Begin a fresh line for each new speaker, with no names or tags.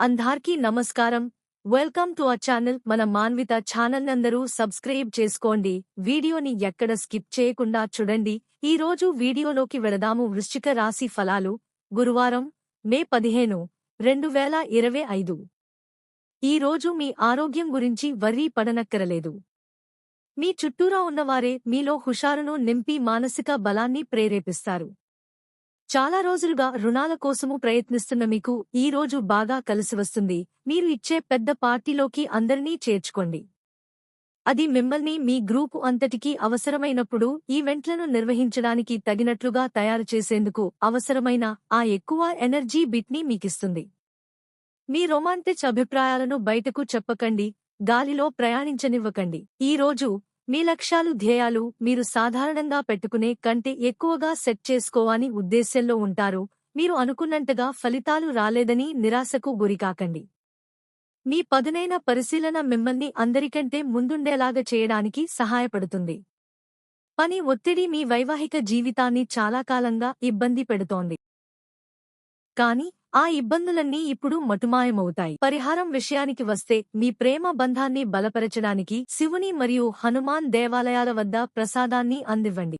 అంధార్కి నమస్కారం. Welcome to a channel. మన Manvitha channel అందరూ సబ్స్క్రైబ్ చేసుకోండి. వీడియోని ఎక్కడ స్కిప్ చేయకుండా చూడండి. ఈ రోజు వీడియోలోకి వెళదాము. వృశ్చిక రాశి ఫలాలు. గురువారం మే పదిహేను రెండు వేల ఇరవై ఐదు. ఈ రోజు మీ ఆరోగ్యం గురించి వర్రీ పడనక్కరలేదు. మీ చుట్టూరా ఉన్నవారే మీలో హుషారును నింపి మానసిక బలాన్ని ప్రేరేపిస్తారు. చాలా రోజులుగా రుణాల కోసము ప్రయత్నిస్తున్న మీకు ఈ రోజు బాగా కలిసివస్తుంది మీరు ఇచ్చే పెద్ద పార్టీలోకి అందరినీ చేర్చుకోండి. అది మిమ్మల్ని మీ గ్రూపు అంతటికీ అవసరమైనప్పుడు ఈవెంట్లను నిర్వహించడానికి తగినట్లుగా తయారు చేసేందుకు అవసరమైన ఆ ఎక్కువ ఎనర్జీ బిట్ని మీకిస్తుంది. మీ రొమాంటిక్ అభిప్రాయాలను బయటకు చెప్పకండి. గాలిలో ప్రయాణించనివ్వకండి. ఈ రోజు మీ లక్ష్యాలు ధ్యేయాలు మీరు సాధారణంగా పెట్టుకునే కంటే ఎక్కువగా సెట్ చేసుకోవాని ఉద్దేశ్యంలో ఉంటారు. మీరు అనుకున్నంతగా ఫలితాలు రాలేదని నిరాశకు గురికాకండి. మీ పదునైన పరిశీలన మిమ్మల్ని అందరికంటే ముందుండేలాగా చేయడానికి సహాయపడుతుంది. పని ఒత్తిడి మీ వైవాహిక జీవితాన్ని చాలా కాలంగా ఇబ్బంది పెడుతోంది. కాని ఆ ఇబ్బందులన్నీ ఇప్పుడు మటుమాయమవుతాయి. పరిహారం విషయానికి వస్తే మీ ప్రేమ బంధాన్ని బలపరచడానికి శివుని మరియు హనుమాన్ దేవాలయాల వద్ద ప్రసాదాన్ని అందివ్వండి.